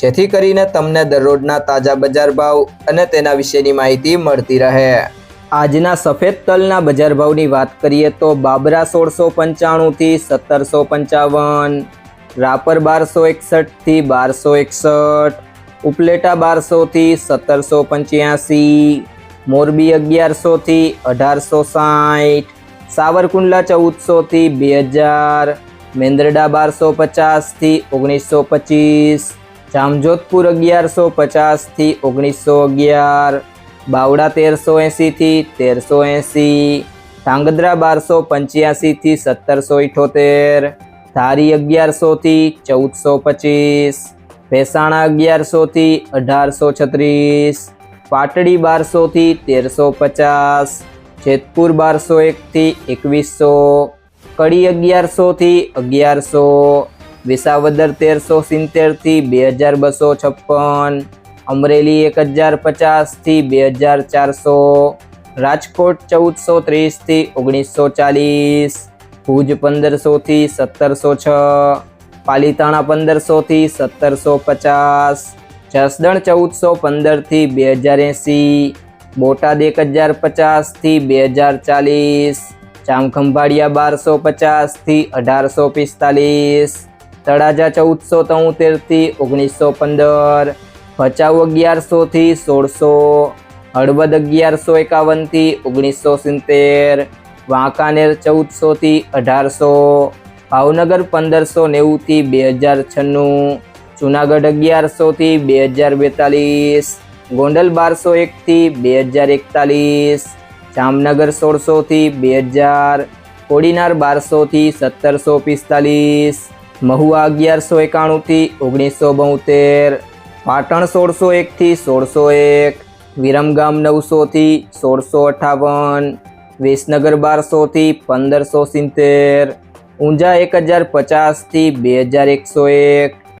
જેથી કરીને તમને દરરોજના તાજા બજાર ભાવ અને તેના વિશેની માહિતી મળતી રહે. આજના સફેદ તલના બજાર ભાવની વાત કરીએ તો બાબરા સોળસો પંચાણુંથી સત્તરસો પંચાવન, રાપર બારસો એકસઠથી બારસો એકસઠ, ઉપલેટા બારસોથી સત્તરસો પંચ્યાસી, મોરબી અગિયારસોથી અઢારસો સાઠ, સાવરકુંડલા ચૌદસોથી બે હજાર, મેંદરડા બારસો પચાસથી ઓગણીસો પચીસ જામજોધપુર અગિયારસો પચાસથી ઓગણીસો અગિયાર, બાવડા તેરસો એંસીથી તેરસો એંસી, ધાંગધ્રા બારસો પંચ્યાસીથી સત્તરસો ઇઠોતેર, ધારી અગિયારસોથી ચૌદસો પચીસ, ભેસાણા અગિયારસોથી અઢારસો છત્રીસ, પાટડી બારસોથી તેરસો પચાસ, જેતપુર બારસો એકથી એકવીસો, કડી અગિયારસોથી અગિયારસો વિસાવદર તેરસો સિત્તેરથી બે હજાર બસો છપ્પન, અમરેલી એક હજાર પચાસથી બે હજાર ચારસો, રાજકોટ ચૌદસો ત્રીસથી ઓગણીસો ચાલીસ, ભુજ પંદરસોથી સત્તરસો છ, પાલીતાણા પંદરસોથી સત્તરસો પચાસ, જસદણ ચૌદસો પંદરથી બે હજાર એંસી, બોટાદ એક હજાર પચાસથી બે હજાર ચાલીસ, જામખંભાળિયા બારસો પચાસથી અઢારસો પિસ્તાલીસ તળાજા ચૌદસો તોતેરથી ઓગણીસો પંદર, ભચાઉ અગિયારસોથી સોળસો, હળવદ અગિયારસો એકાવનથી ઓગણીસો સિત્તેર, વાંકાનેર ચૌદસોથી અઢારસો, ભાવનગર પંદરસો નેવુંથી બે હજાર છન્નું, જુનાગઢ અગિયારસોથી બે હજાર બેતાલીસ, ગોંડલ બારસો એકથી બે હજાર એકતાલીસ, જામનગર સોળસોથી બે હજાર કોડીનાર બારસોથી સત્તરસો પિસ્તાલીસ મહુવા અગિયારસો એકાણુંથી ઓગણીસો બોતેર, પાટણ સોળસો એકથી સોળસો એક, વિરમગામ નવસોથી સોળસો અઠાવન, વિસનગર બારસોથી પંદરસો સિત્તેર, ઊંઝા એક હજાર પચાસથી બે હજાર એકસો એક